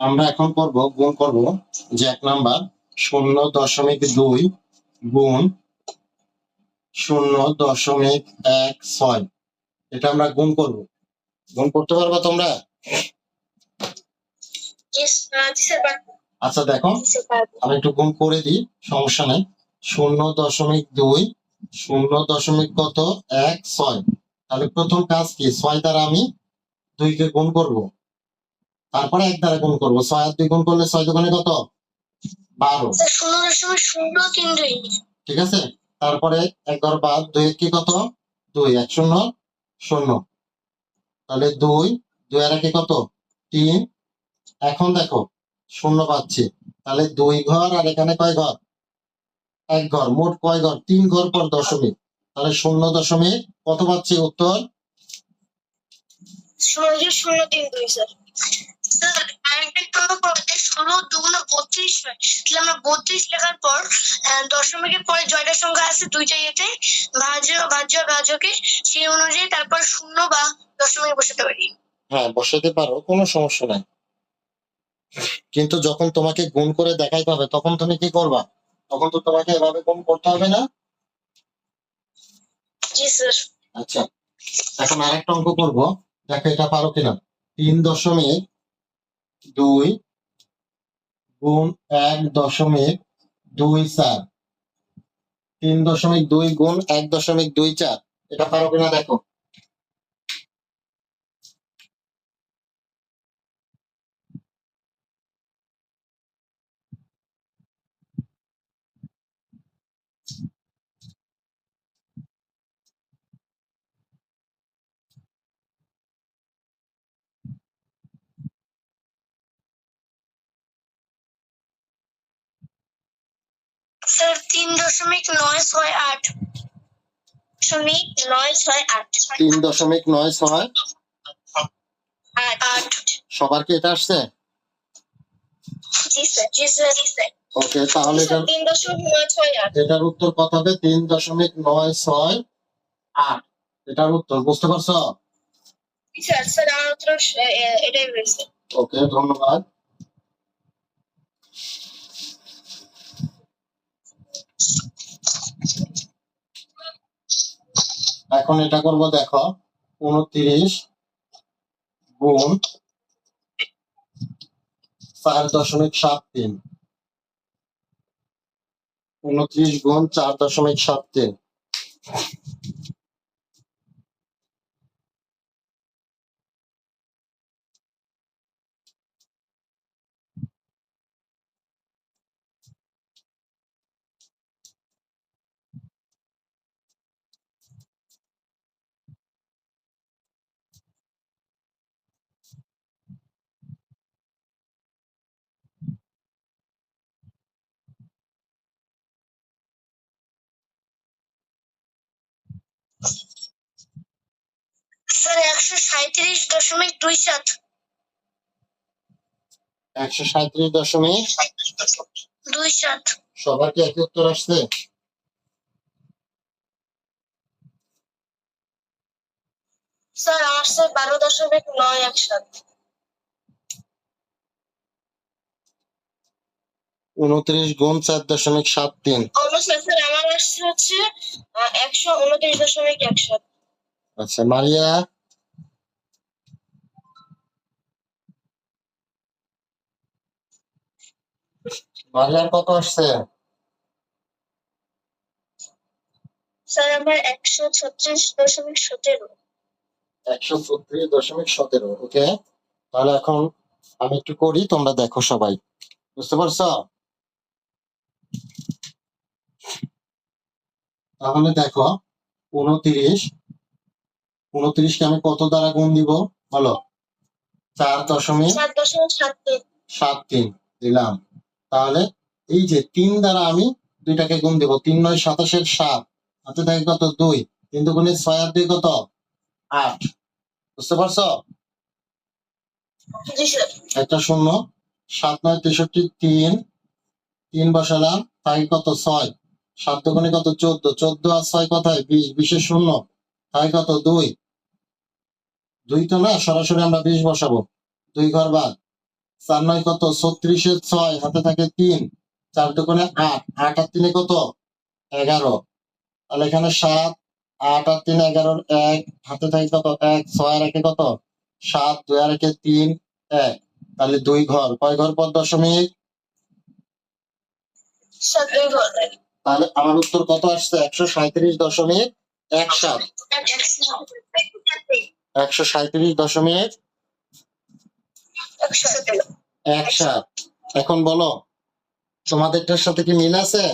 আমরা এখন করব গুণ করব যে এক নাম্বার শূন্য দশমিক দুই গুণ শূন্য দশমিক এক ছয়। এটা আমরা গুণ করব। গুণ করতে পারবা তোমরা। আচ্ছা দেখো। আমি একটু গুণ করে দিই সমস্যা নেই। শূন্য দশমিক দুই শূন্য দশমিক কত? এক ছয়। তাহলে প্রথম কাজ কি? ছয় দ্বারা আমি দুইকে গুণ করব। তারপরে এক দ্বারা গুণ করব। ছয় আর দুই গুণ করলে ছয় দোকানে কত? বারো। শূন্য তিন দুই। ঠিক আছে? তারপরে এক ঘর বাদ দুই কি কত? দুই এক শূন্য শূন্য। তাহলে দুই দুই আর একে কত? তিন। এখন দেখো শূন্য পাচ্ছি। তাহলে দুই ঘর আর এখানে কয় ঘর? এক ঘর মোট কয় ঘর? তিন ঘর পর দশমিক। তাহলে শূন্য দশমিক কত পাচ্ছি? উত্তর? শূন্য শূন্য তিন দুই স্যার। ষোলো দুগুলো বত্রিশ হয়। তাহলে আমরা বত্রিশ লেখার পর দশমিকের পরে জয়টার সংখ্যা আছে দুইটা ইয়েতে ভাজ্য ভাজ্য ভাজকে সেই অনুযায়ী তারপর শূন্য বা দশমিক বসাতে পারি। হ্যাঁ বসাতে পারো কোনো সমস্যা নাই। কিন্তু যখন তোমাকে গুণ করে দেখাইতে হবে তখন তুমি কি করবা? তখন তো তোমাকে এভাবে গুণ করতে হবে না? জি স্যার। আচ্ছা এখন আরেকটা অঙ্ক করব। দেখো এটা পারো কিনা। তিন দশমিক দুই গুণ এক দশমিক দুই চার। তিন দশমিক দুই গুণ এক দশমিক দুই চার। এটা পারো কিনা দেখো। স্যার তিন দশমিক নয় ছয় আট। দশমিক নয় ছয় আট। তিন দশমিক নয় ছয়। আট। সবার কি এটা আসছে? জি স্যার জি স্যার জি স্যার। ওকে তাহলে এটার উত্তর কত হবে? তিন দশমিক নয় ছয় আট। এটার উত্তর বুঝতে পারছ? ওকে ধন্যবাদ। এখন এটা করব দেখো, উনত্রিশ গুণ চার দশমিক সাত তিন। উনত্রিশ গুণ চার দশমিক সাত তিন। স্যার একশো সাঁত্রিশ দশমিক দুই সাত। একশো সাঁত্রিশ দশমিক দুই সাত। সবার কি একই উত্তর আসছে? স্যার স্যার বারো দশমিক নয় এক সাত। উনত্রিশ গুণ চার দশমিক সাত তিন। আমার আসছে হচ্ছে একশো উনত্রিশ দশমিক এক সাত। আচ্ছা মারিয়া? মারিয়ার কত আসছে? স্যার আমার একশো ছত্রিশ দশমিক সতেরো। একশো ছত্রিশ দশমিক সতেরো ওকে? তাহলে এখন আমি একটু করি তোমরা দেখো সবাই। বুঝতে পারছ? তাহলে দেখো উনত্রিশ। উনত্রিশকে আমি কত দ্বারা গুণ দিব? বলো। চার দশমিক দশমিক সাত তিন। সাত তিন দিলাম। তাহলে এই যে তিন দ্বারা আমি দুইটাকে গুণ দেবো, তিন নয় সাতাশের সাত। হাতে থাকে কত? দুই। তিন দুগুণে ছয় আর দুই কত? আট। বুঝতে পারছ? একটা শূন্য। সাত নয়, তেষট্টি, তিন। তিন বসালাম, তাই কত? ছয়। সাত দুগুণে কত? চোদ্দ। চোদ্দ আর ছয় কথায়? বিশ। বিশের শূন্য। তাই কত? দুই। দুই তো না, সরাসরি আমরা বিশ বসাবো। দুই ঘর বাদ। চার নয় কত? ছত্রিশের ছয় হাতে থাকে তিন চার দোকানে আট আট আর তিনে কত? এগারো। তাহলে এখানে সাত আট আর তিন এগারোর এক হাতে থাকে কত? এক ছয় আর একে কত? সাত দুই আর একে তিন এক। তাহলে দুই ঘর। কয় ঘর পর দশমিক? তাহলে আমার উত্তর কত আসছে? একশো সাঁত্রিশ দশমিক এক সাত একশো সাঁত্রিশ দশমিক একশো। এক সাত এখন বলো তোমাদেরটার সাথে কি মিল আছে?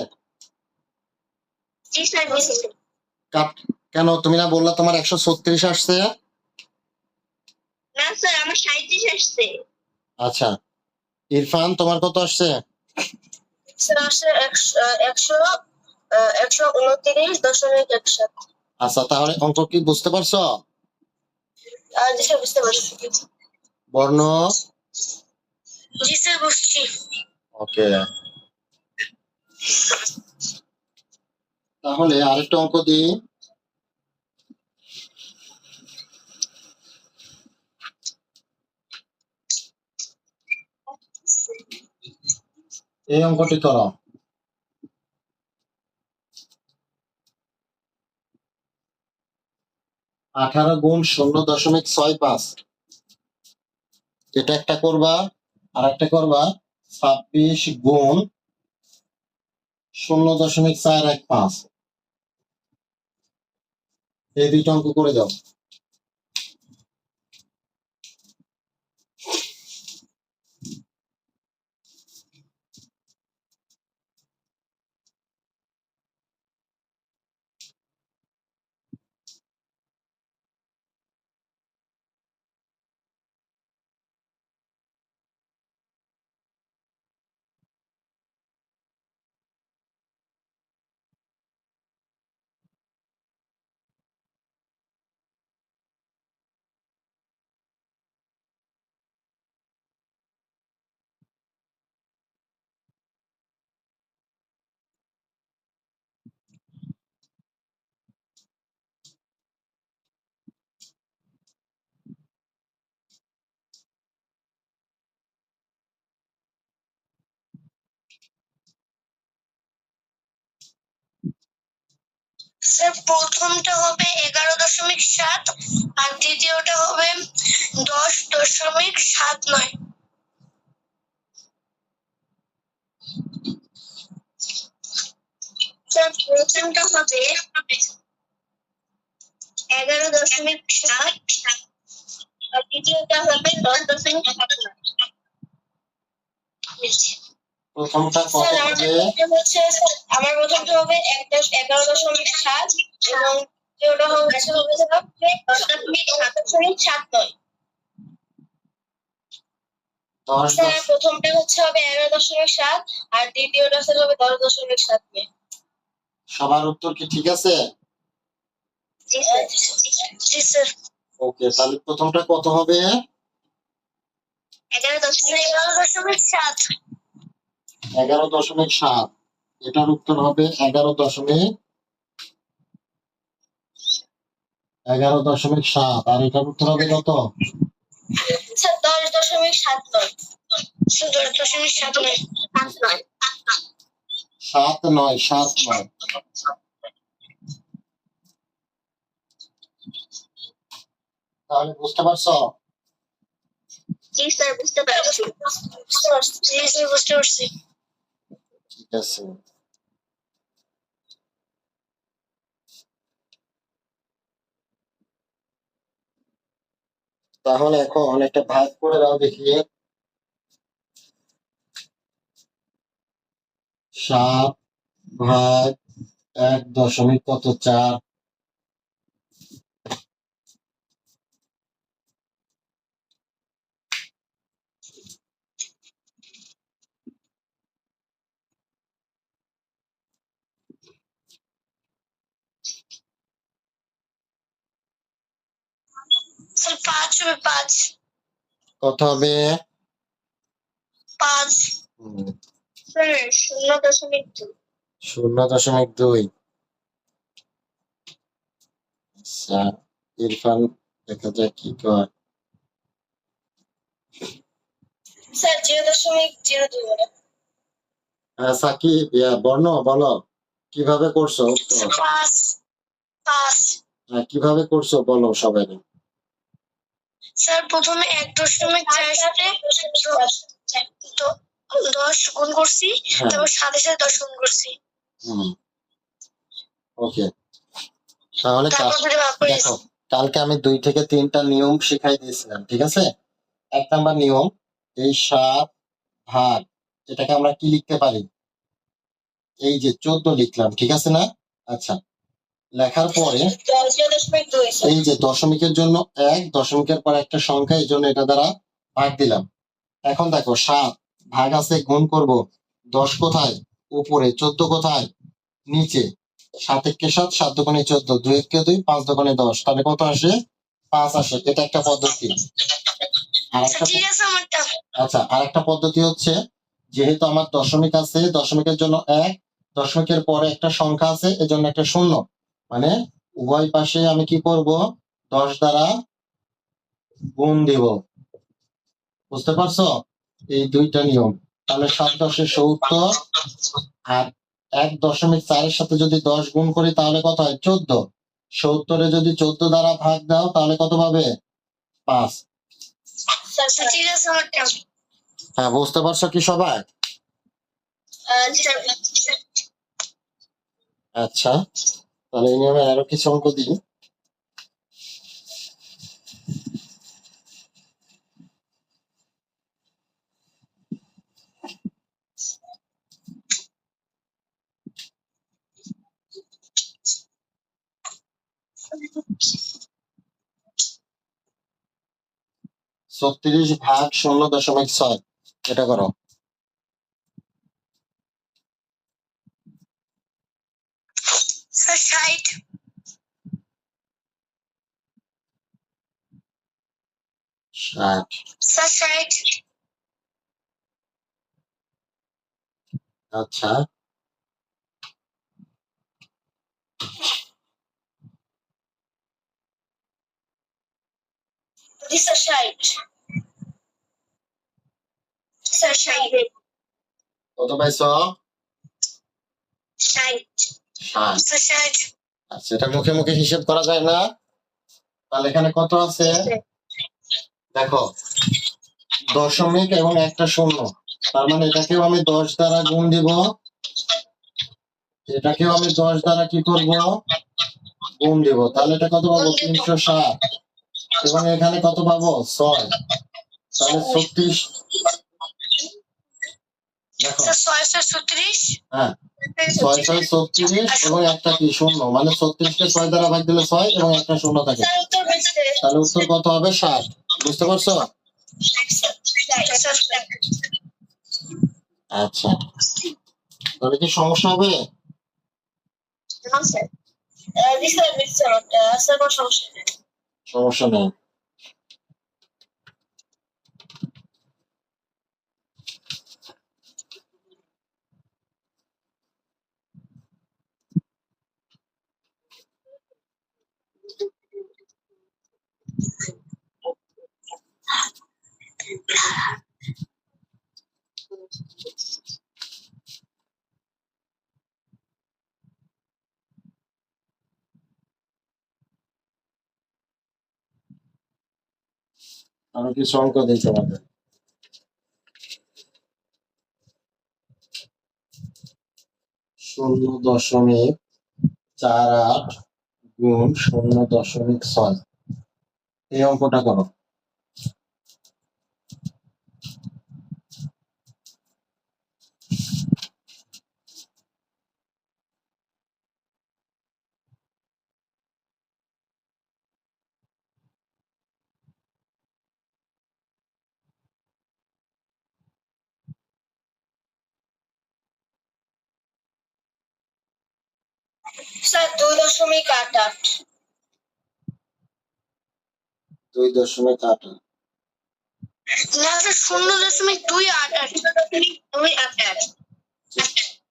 কেন তুমি না বললা তোমার একশো ছত্রিশ আসছে? না স্যার আমার সাঁত্রিশ আসছে। আচ্ছা। ইরফান তোমার কত আসছে? আচ্ছা তাহলে অঙ্ক কি বুঝতে পারছ? বুঝতে পারছি। বর্ণ জি স্যার বুঝছি তাহলে আরেকটা অঙ্ক দিই। এই অঙ্কটি করো। আঠারো গুণ শূন্য দশমিক ছয় পাঁচ। এটা একটা করবা, আর একটা করবা ছাব্বিশ গুণ শূন্য দশমিক চার এক পাঁচ। এই দুইটা অঙ্ক করে দাও প্রথমটা হবে এগারো দশমিক সাত আর দ্বিতীয়টা হবে দশ দশমিক সাত নয়। প্রথমটা হবে এগারো দশমিক সাত আর দ্বিতীয়টা হবে দশ দশমিক সাত নয়। প্রথমটা কত হবে হচ্ছে আমার প্রথমটা হবে এক দশ এগারো দশমিক সাত এবং হবে দশমিক সাত নয়। প্রথমটা হচ্ছে হবে এগারো দশমিক সাত আর দ্বিতীয়টা হবে দশ দশমিক সাত নয়। সবার উত্তর কি ঠিক আছে? ওকে তাহলে প্রথমটা কত হবে? এগারো দশমিক এগারো দশমিক সাত। এগারো দশমিক সাত। এটার উত্তর হবে এগারো দশমিক এগারো দশমিক সাত। আর এটার উত্তর হবে কত? দশ দশমিক সাত নয়। সাত নয় সাত নয়। সাত নয় সাত নয়। তাহলে বুঝতে পারছ? জি স্যার বুঝতে পারছি। জি স্যার বুঝতে পারছি। ঠিক আছে। তাহলে এখন একটা ভাগ করে দাও দেখি। সাত ভাগ এক দশমিক কত চার? হবে পাঁচ। কত হবে? পাঁচ। স্যার শূন্য দশমিক দুই। শূন্য দশমিক দুই। আচ্ছা ইরফান দেখা যাক কি কর স্যার জিরো দশমিক জিরো দুই বলে। সাকিব ইয়া, বর্ণ বলো। কীভাবে করছ? পাঁচ পাঁচ। হ্যাঁ, কীভাবে করছ বলো সবাই স্যার প্রথমে এক দশমিক চারের সাথে দশ গুণ করছি হ্যাঁ। তারপর সাথে সাথে দশ গুণ করছি। ওকে। তাহলে দেখো কালকে আমি দুই থেকে তিনটা নিয়ম শিখাই দিয়েছিলাম ঠিক আছে? এক নাম্বার নিয়ম এই সাত ভাগ এটাকে আমরা কি লিখতে পারি? এই যে চোদ্দ লিখলাম ঠিক আছে না? আচ্ছা। লেখার পরে এই যে দশমিকের জন্য এক দশমিকের পর একটা সংখ্যা এই জন্য এটা দ্বারা ভাগ দিলাম। এখন দেখো সাত ভাগ আছে গুণ করব দশ কোথায়? উপরে চোদ্দ কোথায়? নিচে। সাত একে সাত সাত দোকানে চোদ্দ দুই একে দুই পাঁচ দোকানে দশ। তাহলে কত আসে? পাঁচ আসে। এটা একটা পদ্ধতি। আর একটা আচ্ছা আর একটা পদ্ধতি হচ্ছে যেহেতু আমার দশমিক আছে দশমিকের জন্য এক দশমিকের পরে একটা সংখ্যা আছে এজন্য একটা শূন্য। মানে উভয় পাশে আমি কি করব? দশ দ্বারা গুণ দিব। বুঝতে পারছ? এই দুইটা নিয়ম। তাহলে সাত দশে সত্তর আর এক দশমিক চারের সাথে যদি দশ গুণ করি তাহলে কত হয়? চোদ্দ। সত্তরে যদি চোদ্দ দ্বারা ভাগ দাও তাহলে কত পাবে? পাঁচ। হ্যাঁ বুঝতে পারছ কি সবাই। আচ্ছা। তাহলে এই নিয়মে আরও কিছু অঙ্ক দিই। ছত্রিশ ভাগ শূন্য দশমিক ছয় এটা করো। স্যার ষাট ষাট স্যার ষাট আচ্ছা জি স্যার ষাট স্যার ষাট কত পাইছো ষাট স্যার ষাট আচ্ছা মুখে মুখে হিসেব করা যায় না। তাহলে এখানে কত আছে? দেখো দশমিক এবং একটা শূন্য। তার মানে এটাকেও আমি দশ দ্বারা গুণ দিব। এটাকেও আমি দশ দ্বারা কি করব? গুণ দিব। তাহলে এটা কত পাবো? তিনশো ষাট এবং এখানে কত পাবো? ছয়। তাহলে ছত্রিশ ছত্রিশ? হ্যাঁ ছয় ছয় ছত্রিশ এবং একটা কি শূন্য? মানে ছত্রিশকে ছয় দ্বারা ভাগ দিলে ছয় এবং একটা শূন্য থাকে। তাহলে উত্তর কত হবে? ষাট। বুঝতে পারছ? আচ্ছা। তাহলে কি সমস্যা হবে? সমস্যা নেই। সমস্যা নেই আমি কিছু অঙ্ক দিই তোমাদের শূন্য দশমিক চার আট গুণ শূন্য দশমিক ছয়। এই অঙ্কটা করো স্যার দুই দশমিক আট আট। দুই দশমিক আট আট। না স্যার শূন্য দশমিক দুই আট আট। দুই আট আট।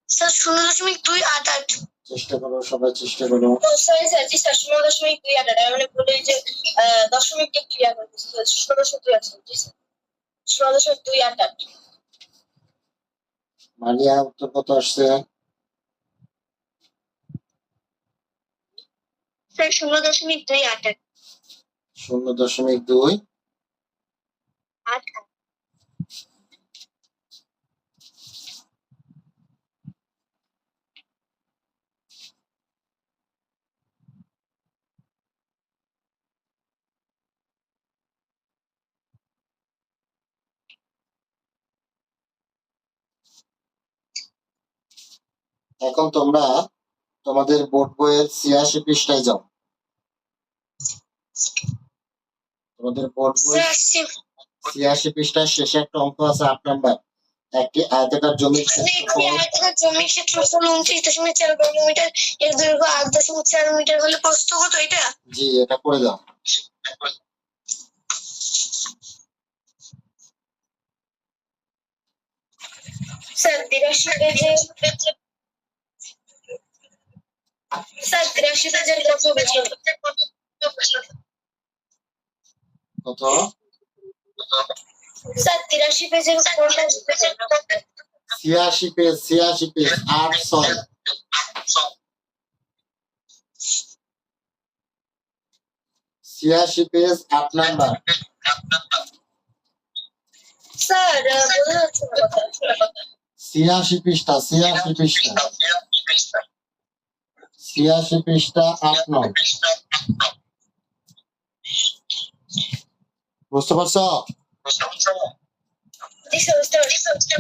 স্যার শূন্য দশমিক দুই আট আট। চেষ্টা করো সবাই চেষ্টা করো। সরি স্যার জি স্যার শূন্য দশমিক দুই আট আট। মানে বলে যে আহ, দশমিককে ক্লিয়ার করে দিচ্ছি শূন্য দশমিক দুই আছে জি স্যার। ষোলো দশমিক দুই আট আট। মারিয়া উত্তর কত আসছে? স্যার শূন্য দশমিক দুই আট আট। শূন্য দশমিক দুই। আট। এখন তোমরা তোমাদের বোর্ড বইয়ের ছিয়াশি পৃষ্ঠায় যাও। তোমাদের বোর্ড বই ছিয়াশি পৃষ্ঠার শেষে একটা অঙ্ক আছে আট নাম্বার। একটি আয়তাকার জমির একটি আয়তাকার জমির ক্ষেত্রফল উনত্রিশ দশমিক চার বর্গ মিটার এর দৈর্ঘ্য আট দশমিক চার মিটার হলে প্রস্থ কত এটা? জি এটা করে দাও স্যার পেজে স্যার বিরাশি পেজের কত কত? ছিয়াশি পেজ ছিয়াশি পেজ আট ছয়। ছিয়াশি পেজ আট নাম্বার। ছিয়াশি পৃষ্ঠা ছিয়াশি পৃষ্ঠা। ছিয়াশি পৃষ্ঠা আট নয়। বুঝতে পারছ জি স্যার বুঝতে পারছি।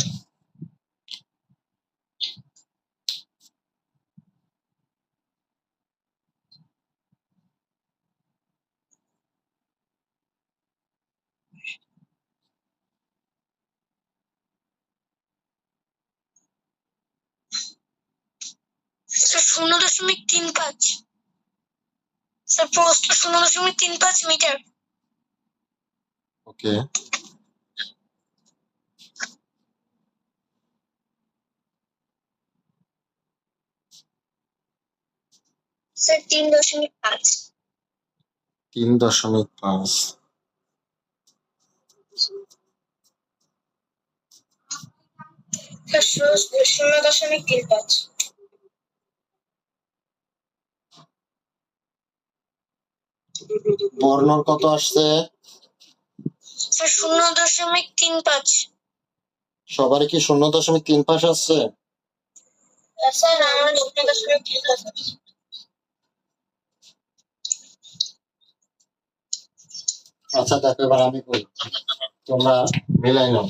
স্যার শূন্য দশমিক তিন পাঁচ স্যার প্রস্থ শূন্য দশমিক তিন পাঁচ মিটার ওকে। স্যার তিন দশমিক পাঁচ। তিন দশমিক পাঁচ। শূন্য দশমিক তিন পাঁচ। বর্ণর কত আসছে? স্যার শূন্য দশমিক তিন পাঁচ। সবারই কি শূন্য দশমিক তিন পাঁচ আছে স্যার আমার শূন্য দশমিক তিন পাঁচ। আচ্ছা দেখো এবার আমি করি তোমরা মিলাই নাও।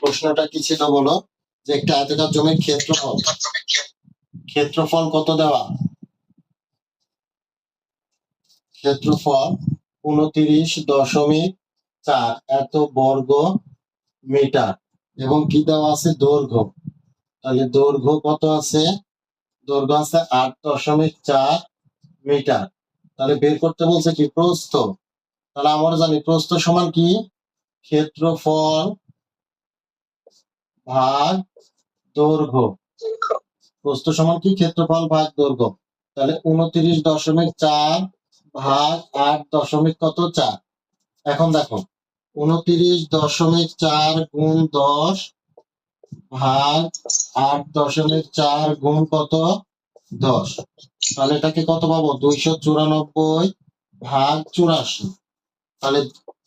প্রশ্নটা কি ছিল বলো? যে একটা আয়তাকার জমির ক্ষেত্রফল ক্ষেত্রফল কত দেওয়া? ক্ষেত্রফল উনত্রিশ দশমিক চার এত বর্গ মিটার। এবং কি দেওয়া আছে? দৈর্ঘ্য। তাহলে দৈর্ঘ্য কত আছে? দৈর্ঘ্য আছে আট দশমিক চার মিটার। তাহলে বের করতে বলছে কি? প্রস্থ। তাহলে আমরা জানি প্রস্থ সমান কি? ক্ষেত্রফল ভাগ দৈর্ঘ্য। প্রস্থ সমান কি? ক্ষেত্রফল ভাগ দৈর্ঘ্য। তাহলে উনত্রিশ দশমিক চার ভাগ আট দশমিক কত চার? এখন দেখো, উনত্রিশ দশমিক চার গুণ দশ ভাগ আট দশমিক চার গুণ কত দশ? তাহলে এটাকে কত পাবো? দুইশো চুরানব্বই ভাগ চুরাশি। তাহলে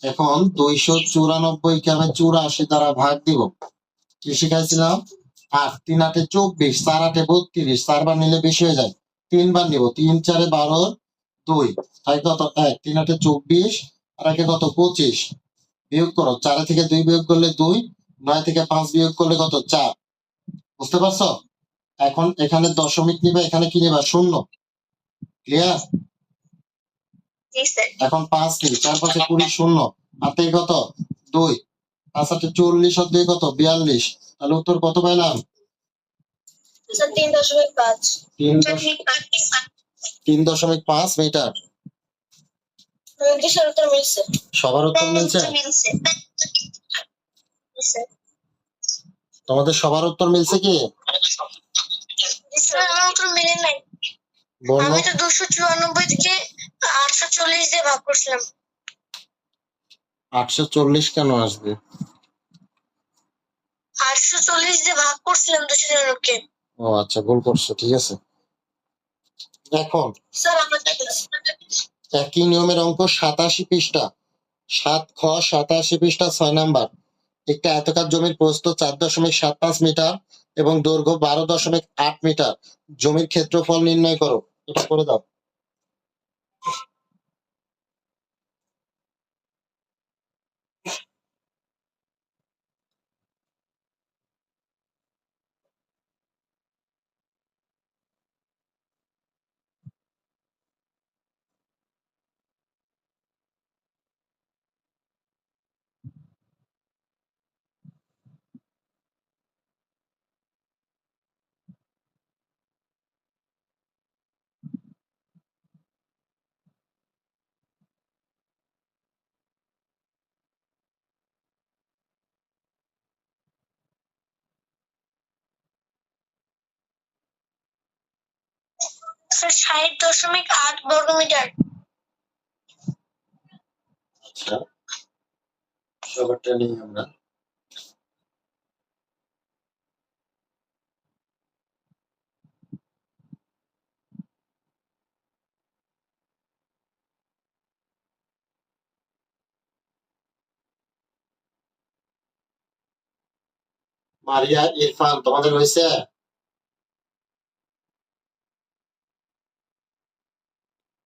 এখন দুইশো চুরানব্বই কে আমি চুরাশি দ্বারা ভাগ দিব। কি শিখাইছিলাম? আট, তিন আটে চব্বিশ, চার আটে বত্রিশ চারবার নিলে বেশি হয়ে যায়। তিনবার নিব, তিন চারে বারো, দুই। তাই কত? এক তিন আটে চব্বিশ আর একে কত? পঁচিশ। বিয়োগ করো চারে থেকে দুই বিয়োগ করলে দুই নয় থেকে পাঁচ বিয়োগ করলে কত? চার। বুঝতে পারছ? এখন এখানে দশমিক নিবে এখানে কি নিবা? শূন্য। ক্লিয়ার এখন পাঁচ নিবি চার পাঁচে কুড়ি শূন্য। হাতে কত? দুই। পাঁচ হাতে চল্লিশ আর দুই কত? বিয়াল্লিশ। তাহলে উত্তর কত পাইলাম? তিন দশমিক পাঁচ। তিন দশমিক পাঁচ মিটার। উত্তর মিলছে। সবার উত্তর মিলছে? তোমাদের সবার উত্তর মিলছে কি? আমার উত্তর মিলে নাই। আমি তো দুশো চুরানব্বই থেকে আটশো চল্লিশ দিয়ে ভাগ করছিলাম। আটশো চল্লিশ কেন আসবে? আটশো চল্লিশ দিয়ে ভাগ করছিলাম দুশো জনকে ও আচ্ছা ভুল করছ ঠিক আছে। এখন? স্যার আমার একই নিয়মের অঙ্ক সাতাশি পৃষ্ঠা। সাত খ সাতাশি পৃষ্ঠা ছয় নাম্বার। একটি আয়তকার জমির প্রস্থ চার দশমিক সাতাশ মিটার এবং দৈর্ঘ্য বারো দশমিক আট মিটার। জমির ক্ষেত্রফল নির্ণয় করো। এটা করে দাও। স্যার ষাট দশমিক আট বর্গ মিটার আচ্ছা মারিয়া ইরফান তোমাদের হয়েছে?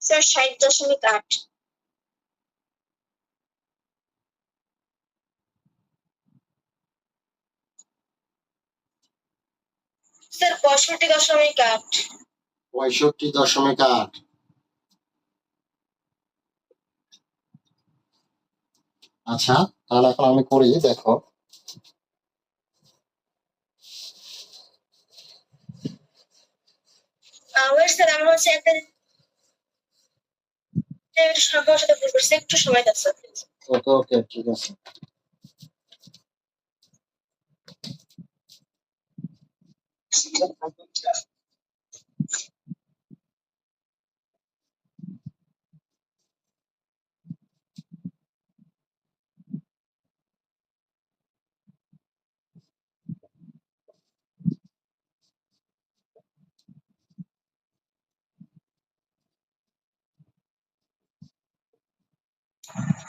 স্যার ষাট দশমিক আট। স্যার পঁয়ষট্টি দশমিক আট। পঁয়ষট্টি দশমিক আট। আচ্ছা তাহলে এখন আমি করি দেখো। আমার স্যার আমার হচ্ছে একটা একটা সংখ্যার সাথে ভুল করছি একটু সময় দাও স্যার ওকে ওকে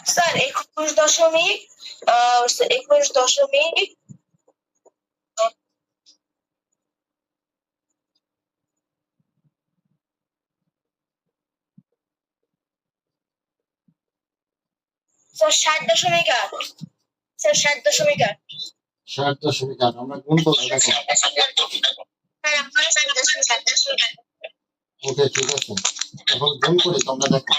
স্যার একুশ দশমিক একুশ দশমিক স্যার ষাট দশমিক আট। স্যার ষাট দশমিক আট। ষাট দশমিক আট আমরা গুণ করব ওকে ঠিক আছে। এখন গুণ করি তোমরা দেখো।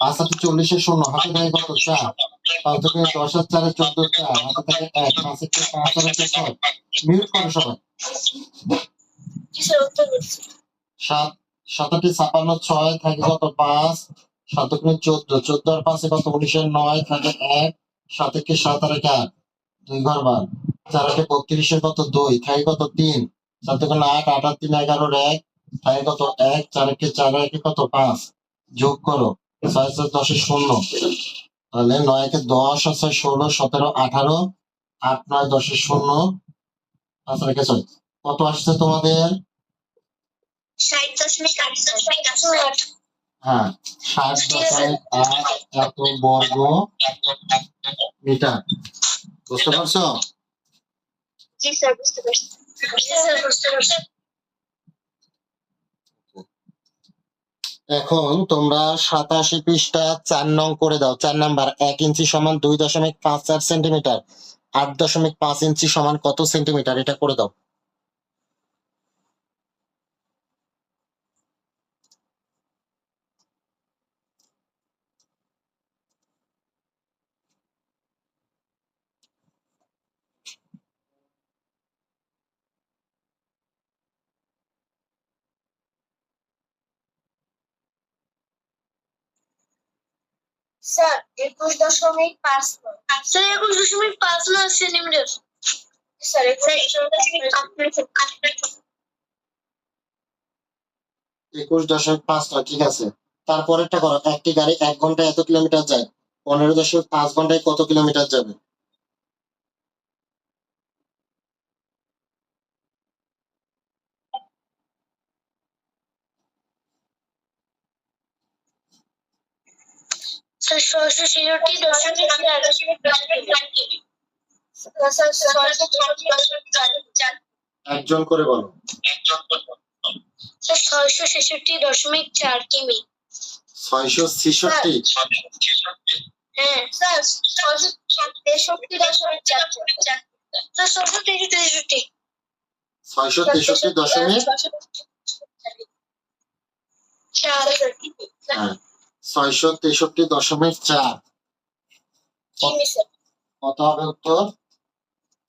পাঁচ হাতে চল্লিশের শূন্য হাতে থাকে কত? চার। পাঁচ থেকে দশ হাজার চারে চোদ্দ চার। হাতে থাকে এক পাঁচ থেকে পাঁচ হাজার ছয়। মিউট করো সবাই। সাত সাতাটি ছাপান্ন ছয় থাকে কত? পাঁচ। সাত চোদ্দ চোদ্দ আর পাঁচে কত? উনিশের নয় থাকে এক সাত একে সাত আর একে দুই ঘর বার। চার আটে বত্রিশের কত? দুই। থাকে কত? তিন। চার আট আট আর তিন এগারোর এক। থাকে কত? এক। চার একে চার একে কত? পাঁচ। যোগ করো। ছয় ছয় দশে শূন্য তাহলে নয় একে দশ আর ছয় ষোলো সতেরো আঠারো আট নয় দশে শূন্য পাঁচ আর ছয়। কত আসছে তোমাদের? হ্যাঁ ষাট দশমিক আট এত বর্গ মিটার। বুঝতে পারছ জি স্যার বুঝতে পারছি জি স্যার বুঝতে পারছি এখন তোমরা সাতাশি পৃষ্ঠা চার নং করে দাও। চার নাম্বার, এক ইঞ্চি সমান দুই দশমিক পাঁচ চার সেন্টিমিটার। আট দশমিক পাঁচ ইঞ্চি সমান কত সেন্টিমিটার? এটা করে দাও। স্যার একুশ দশমিক পাঁচ স্যার একুশ দশমিক পাঁচ নয় সেন্টিমিটার। স্যার একুশ একুশ দশমিক পাঁচ নয় ঠিক আছে। তারপরেরটা করো একটি গাড়ি এক ঘন্টায় এত কিলোমিটার যায়? পনেরো দশমিক পাঁচ ঘন্টায় কত কিলোমিটার যাবে? ছয়শো ছেষট্টি দশমিক চার একজন করে বলো। স্যার ছয়শো ছেষট্টি দশমিক চার কিমি। ছয়শো ছেষট্টি। হ্যাঁ। স্যার ছয়শো তেষট্টি দশমিক চার ছয়শো তেষট্টি তেষট্টি ছয়শো তেষট্টি দশমিক চার। হ্যাঁ। ছয়শো তেষট্টি দশমিক চার। কত হবে উত্তর?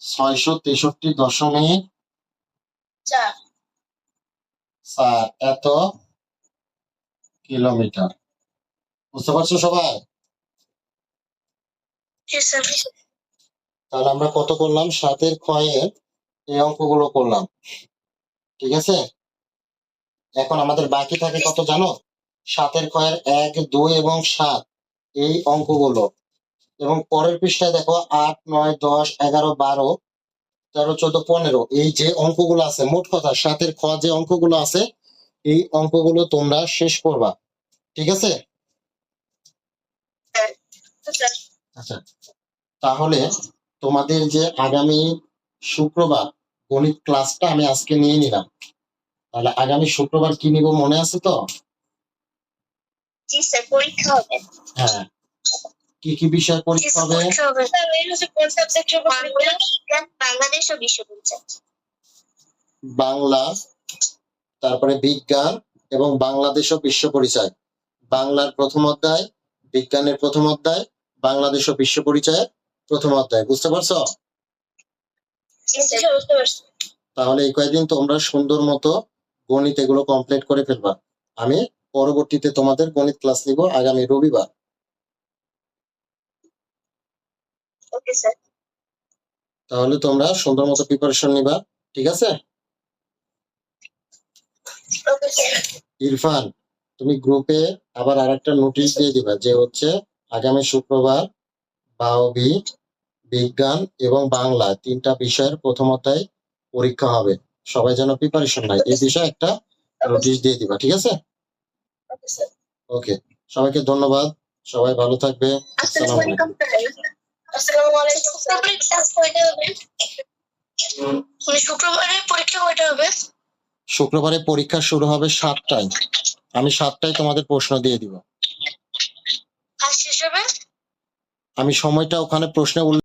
ছয়শো তেষট্টি দশমিক চার। চার। এত কিলোমিটার। বুঝতে পারছ সবাই? তাহলে আমরা কত করলাম? সাতের ক্ষয়ে এই অঙ্কগুলো করলাম। ঠিক আছে? এখন আমাদের বাকি থাকে কত জানো? সাতের ক্ষয়ের এক, দুই এবং সাত এই অঙ্কগুলো। এবং পরের পৃষ্ঠায় দেখো আট, নয়, দশ, এগারো, বারো, তেরো, চোদ্দ, পনেরো এই যে অঙ্কগুলো আছে, মোট কথা সাতের খ যে অঙ্কগুলো আছে, এই অঙ্কগুলো তোমরা শেষ করবা। ঠিক আছে? আচ্ছা তাহলে তোমাদের যে আগামী শুক্রবার গণিত ক্লাসটা আমি আজকে নিয়ে নিলাম। তাহলে আগামী শুক্রবার কি নিব মনে আছে তো? জি স্যার পরীক্ষা হবে হ্যাঁ কি কি বিষয় পরীক্ষা হবে পরীক্ষা হবে স্যার এই হচ্ছে কোন সাবজেক্টের বাংলাদেশ ও বিশ্ব বাংলা তারপরে বিজ্ঞান এবং বাংলাদেশ ও বিশ্ব পরিচয়। বাংলার প্রথম অধ্যায় বিজ্ঞানের প্রথম অধ্যায় বাংলাদেশ ও বিশ্ব পরিচয়ের প্রথম অধ্যায়। বুঝতে পারছ? জি স্যার বুঝতে পারছি তাহলে এই কয়েকদিন তোমরা সুন্দর মতো গণিত এগুলো কমপ্লিট করে ফেলবা। আমি পরবর্তীতে তোমাদের গণিত ক্লাস নিব আগামী রবিবার। তাহলে তোমরা সুন্দর মতো প্রিপারেশন নিবা ঠিক আছে? ইরফান তুমি গ্রুপে আবার আরেকটা নোটিশ দিয়ে দিবা যে হচ্ছে আগামী শুক্রবার বাওবি বিজ্ঞান এবং বাংলা তিনটা বিষয়ের প্রথম অধ্যায় পরীক্ষা হবে। সবাই যেন প্রিপারেশন নেয়। এই বিষয়ে একটা নোটিশ দিয়ে দিবা ঠিক আছে? ওকে সবাইকে ধন্যবাদ। সবাই ভালো থাকবে। আসসালামু আলাইকুম। আসসালামু শুক্রবারে মানে শুক্রবারে পরীক্ষা কয়টা হবে? শুক্রবারে পরীক্ষা শুরু হবে সাতটায়। আমি সাতটায় তোমাদের প্রশ্ন দিয়ে দিব। আমি সময়টা ওখানে প্রশ্নে উল্লেখ